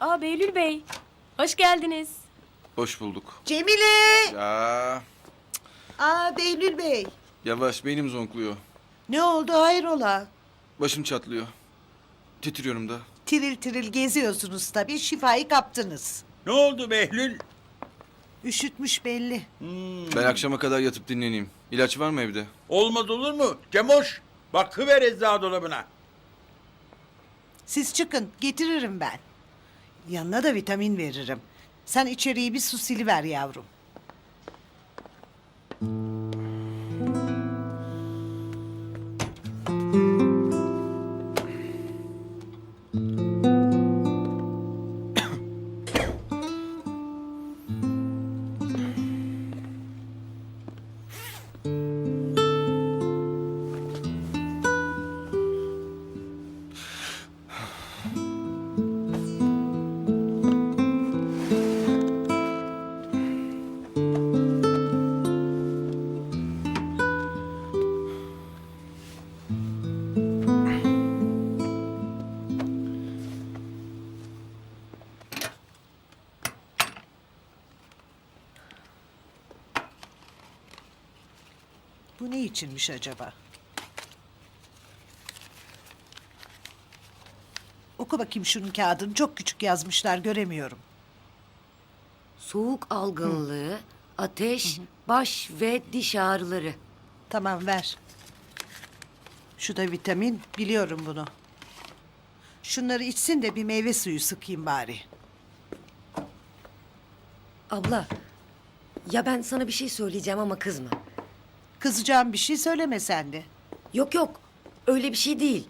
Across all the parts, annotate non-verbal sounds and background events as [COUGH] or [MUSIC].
Aa Behlül Bey. Hoş geldiniz. Hoş bulduk. Cemile! Ya Aa Behlül Bey. yavaş beynim zonkluyor. Ne oldu hayrola? Başım çatlıyor. Titriyorum da. Tiril tiril geziyorsunuz tabii şifayı kaptınız. Ne oldu Behlül? Üşütmüş belli. Ben akşama kadar yatıp dinleneyim. İlaç var mı evde? Olmaz olur mu? Cemoş, bakıver eczacı dolabına. Siz çıkın getiririm ben. Yanına da vitamin veririm. Sen içeriği bir su siliver yavrum. İçinmiş acaba? Oku bakayım şunun kağıdını. Çok küçük yazmışlar göremiyorum. Soğuk algınlığı, ateş, baş ve diş ağrıları. Tamam ver. Şu da vitamin. Biliyorum bunu. Şunları içsin de bir meyve suyu sıkayım bari. Abla, ya ben sana bir şey söyleyeceğim ama kızma. Kızacağım bir şey söyleme sen de. Yok yok, öyle bir şey değil.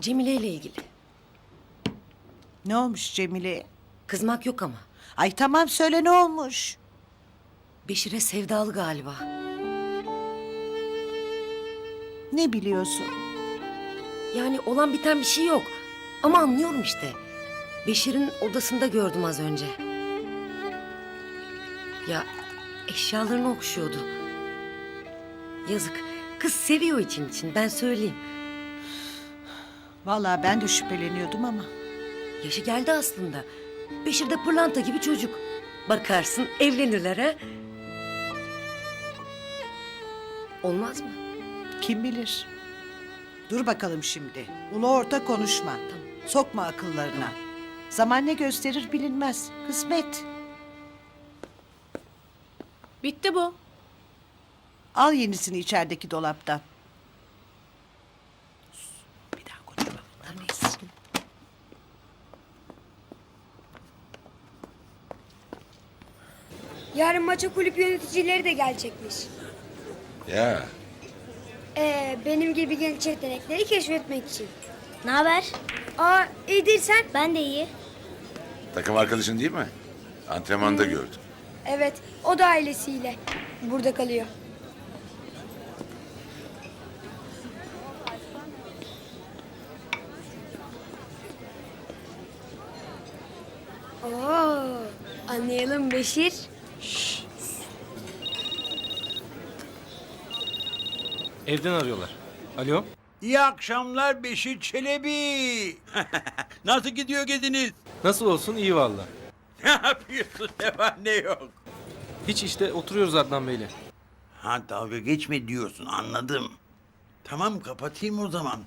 Cemile ile ilgili. Ne olmuş Cemile'ye? Kızmak yok ama. Ay tamam söyle ne olmuş? Beşir'e sevdalı galiba. Ne biliyorsun? Yani olan biten bir şey yok. Ama anlıyorum işte. Beşir'in odasında gördüm az önce. Ya eşyalarını okşuyordu. Yazık. Kız seviyor için için ben söyleyeyim. Vallahi ben de şüpheleniyordum ama. Yaşı geldi aslında. Beşir de pırlanta gibi çocuk. Bakarsın evlenirler ha. Olmaz mı? Kim bilir? Dur bakalım şimdi. Ulu orta konuşma. Sokma akıllarına. Zaman ne gösterir bilinmez. Kısmet. Bitti bu. Al yenisini içerideki dolaptan. Bir daha bunlar neyse. Yarın maça kulüp yöneticileri de gelecekmiş. Ya Ee, benim gibi genç yetenekleri keşfetmek için. Ne haber? Aa, iyidir sen? Ben de iyi. takım arkadaşın değil mi? Antrenmanda gördüm. Evet, o da ailesiyle burada kalıyor. Anlayalım Beşir. Evden arıyorlar. Alo? İyi akşamlar Beşir Çelebi. [LAUGHS] Nasıl gidiyor geziniz? Nasıl olsun iyi valla. [LAUGHS] Ne yapıyorsun ne var ne yok? Hiç işte oturuyoruz Adnan Bey'le. Ha dalga geçme diyorsun anladım. Tamam kapatayım o zaman.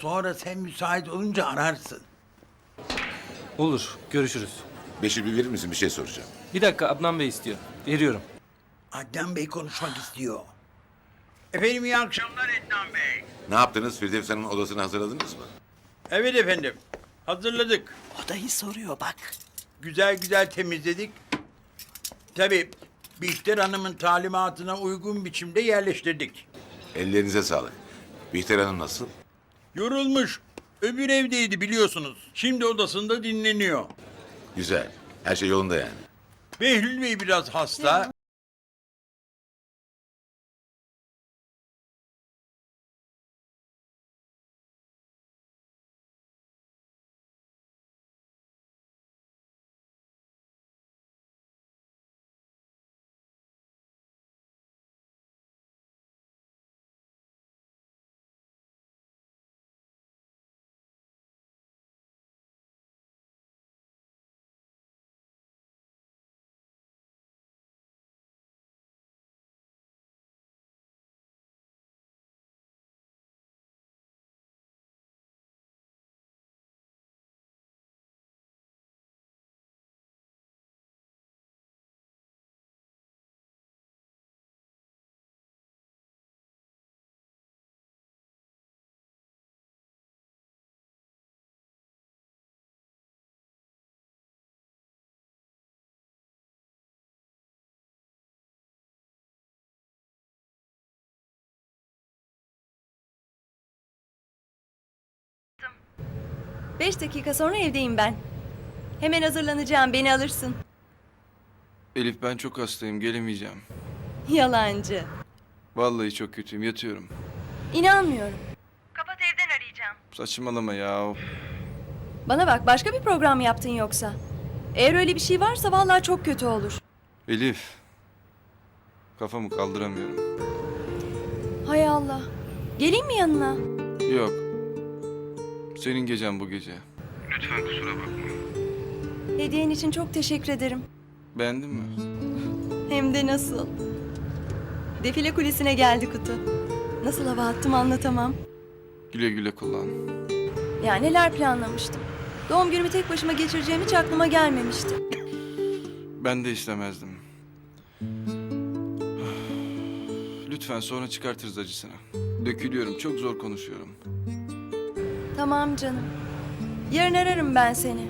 Sonra sen müsait olunca ararsın. Olur görüşürüz. Beşir bir verir misin bir şey soracağım. Bir dakika Adnan Bey istiyor. Veriyorum. Adnan Bey konuşmak istiyor. Efendim iyi akşamlar Adnan Bey. Ne yaptınız? Firdevs Hanım'ın odasını hazırladınız mı? Evet efendim. Hazırladık. Odayı soruyor bak. Güzel güzel temizledik. Tabii Bihter Hanım'ın talimatına uygun biçimde yerleştirdik. Ellerinize sağlık. Bihter Hanım nasıl? Yorulmuş. Öbür evdeydi biliyorsunuz. Şimdi odasında dinleniyor. Güzel. Her şey yolunda yani. Behlül Bey biraz hasta. Beş dakika sonra evdeyim ben. Hemen hazırlanacağım, beni alırsın. Elif ben çok hastayım gelemeyeceğim. Yalancı. Vallahi çok kötüyüm yatıyorum. İnanmıyorum. Saçmalama ya. Bana bak, başka bir program mı yaptın yoksa? Eğer öyle bir şey varsa vallahi çok kötü olur. Elif. Kafamı kaldıramıyorum. Hay Allah. Geleyim mi yanına? Yok. Senin gecen bu gece. Hediyen için çok teşekkür ederim. Beğendin mi? Hem de nasıl? Defile kulisine geldi kutu. Nasıl hava attım anlatamam. Güle güle kullan. Ya neler planlamıştım. Doğum günümü tek başıma geçireceğim hiç aklıma gelmemişti. Ben de istemezdim. Lütfen sonra çıkartırız acısını. Dökülüyorum, çok zor konuşuyorum. Tamam canım. Yarın ararım ben seni.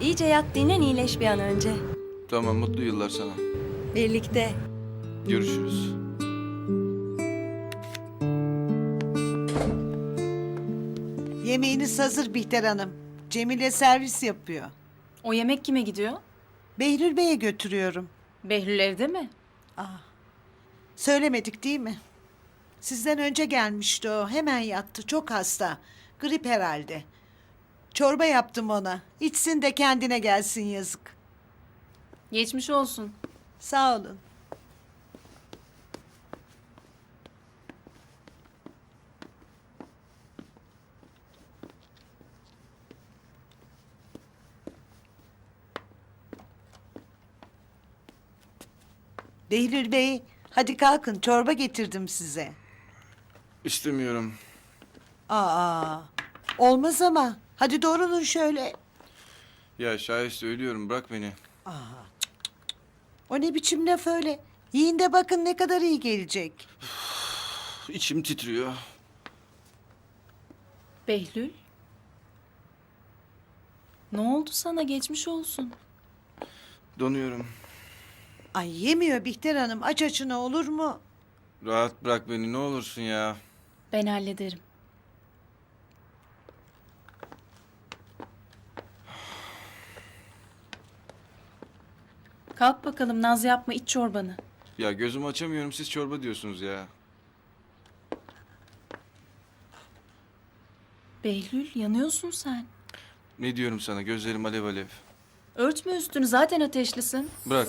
İyice yat dinlen iyileş bir an önce. Tamam, mutlu yıllar sana. Birlikte. Görüşürüz. Yemeğiniz hazır Bihter Hanım. Cemile servis yapıyor. O yemek kime gidiyor? Behlül Bey'e götürüyorum. Behlül evde mi? Söylemedik değil mi? Sizden önce gelmişti o. Hemen yattı. Çok hasta. Grip herhalde. Çorba yaptım ona. İçsin de kendine gelsin yazık. Geçmiş olsun. Sağ olun. Behlül Bey, hadi kalkın çorba getirdim size. İstemiyorum. Aa, olmaz ama. Hadi doğrulun şöyle. Ya Şahiste ölüyorum, bırak beni. O ne biçim laf öyle? Yiyin de bakın ne kadar iyi gelecek. İçim titriyor. Behlül? Ne oldu sana? Geçmiş olsun. Donuyorum. Ay yemiyor Bihter Hanım. Aç açına olur mu? Rahat bırak beni, ne olursun ya. Ben hallederim. Kalk bakalım naz yapma iç çorbanı. Ya gözümü açamıyorum, siz çorba diyorsunuz ya. Behlül yanıyorsun sen. Ne diyorum sana, gözlerim alev alev. Örtme üstünü zaten ateşlisin. Bırak.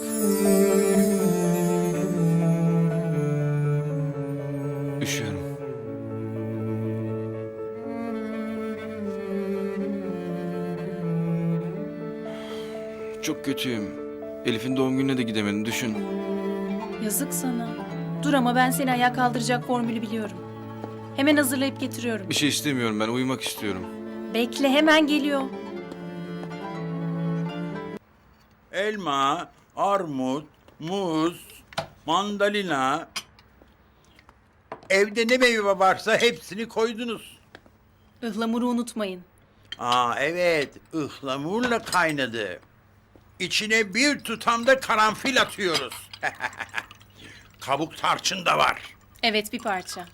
Üşüyorum. Çok kötüyüm. Elif'in doğum gününe de gidemedim, düşün. Yazık sana. Dur ama ben seni ayağa kaldıracak formülü biliyorum. Hemen hazırlayıp getiriyorum. Bir şey istemiyorum ben, uyumak istiyorum. Bekle hemen geliyor. Elma, armut, muz, mandalina. Evde ne meyve varsa hepsini koydunuz. Ihlamuru unutmayın. Aa evet, ıhlamurla kaynadı. İçine bir tutam da karanfil atıyoruz. [LAUGHS] Kabuk tarçın da var. Evet bir parça.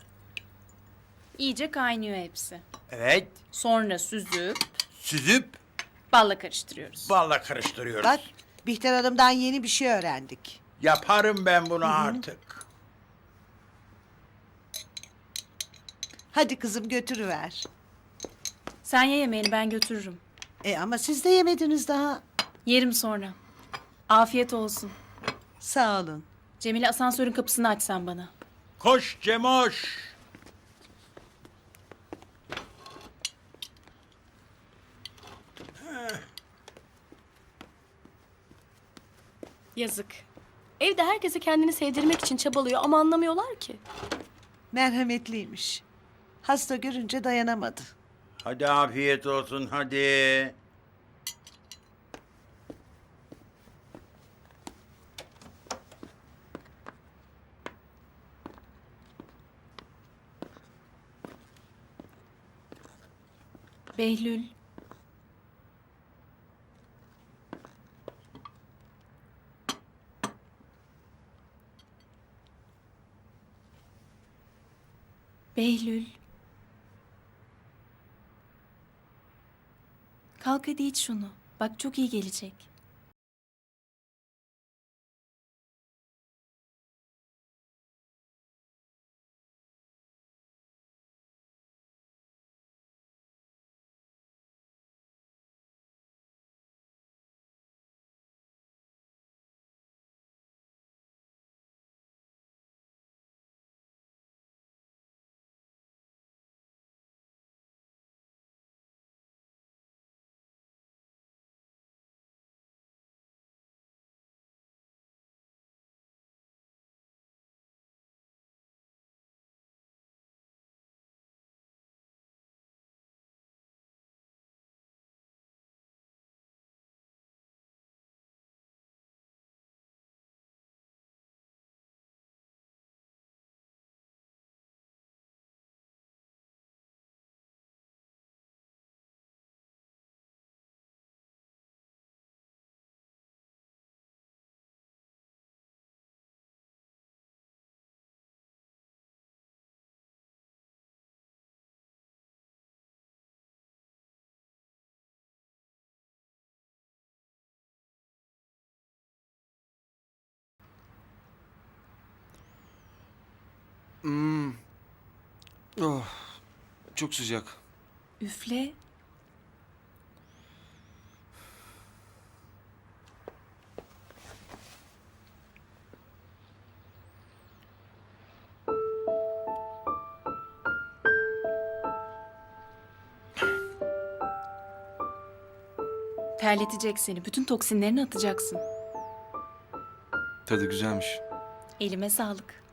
İyice kaynıyor hepsi. Evet, Sonra süzüp süzüp balla karıştırıyoruz. balla karıştırıyoruz. Bak Bihter Hanım'dan yeni bir şey öğrendik. Yaparım ben bunu artık. Hadi kızım götürüver. Sen ye yemeğini ben götürürüm. E ama siz de yemediniz daha. Yerim sonra. Afiyet olsun. Sağ olun. Cemile asansörün kapısını aç sen bana. Koş Cemoş. Yazık. Evde herkese kendini sevdirmek için çabalıyor ama anlamıyorlar ki. Merhametliymiş. Hasta görünce dayanamadı. Hadi afiyet olsun hadi. Behlül. Behlül. Kalk hadi iç şunu. Bak çok iyi gelecek. Hmm. Oh, çok sıcak. Üfle. Terletecek seni. Bütün toksinlerini atacaksın. Tadı güzelmiş. Elime sağlık.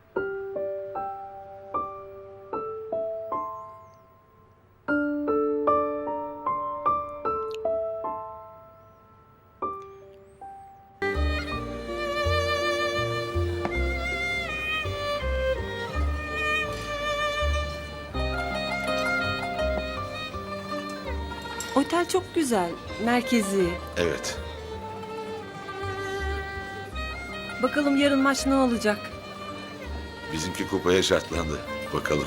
Otel çok güzel, merkezi. Evet. Bakalım yarın maç ne olacak? Bizimki kupaya şartlandı. Bakalım.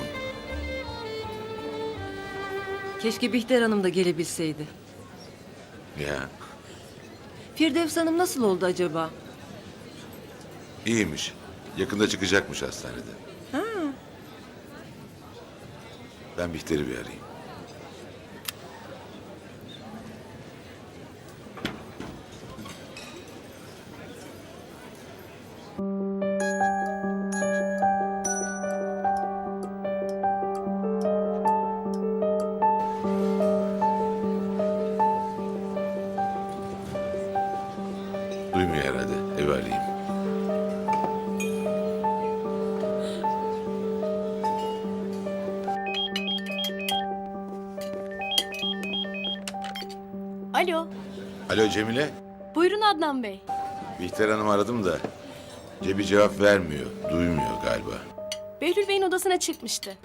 Keşke Bihter Hanım da gelebilseydi. Ya Firdevs Hanım nasıl oldu acaba? iyiymiş. Yakında çıkacakmış hastanede. Ben Bihter'i bir arayayım. Alo. Alo Cemile. Buyurun Adnan Bey. Bihter Hanım aradım da cebi cevap vermiyor. Duymuyor galiba. Behlül Bey'in odasına çıkmıştı.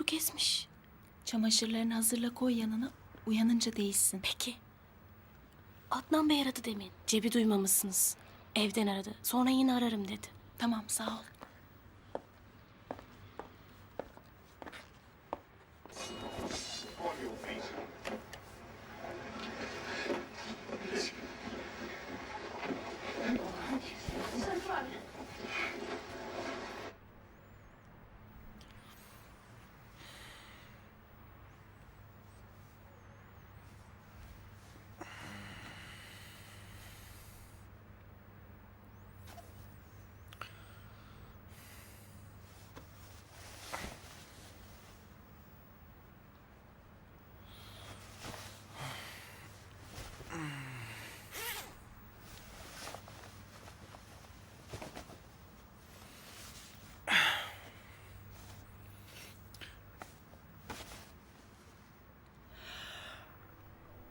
Su kesmiş. Çamaşırlarını hazırla koy yanına. Uyanınca değilsin. Peki. Adnan Bey aradı demin. Cebi duymamışsınız. Evden aradı. Sonra yine ararım dedi. Tamam sağ ol.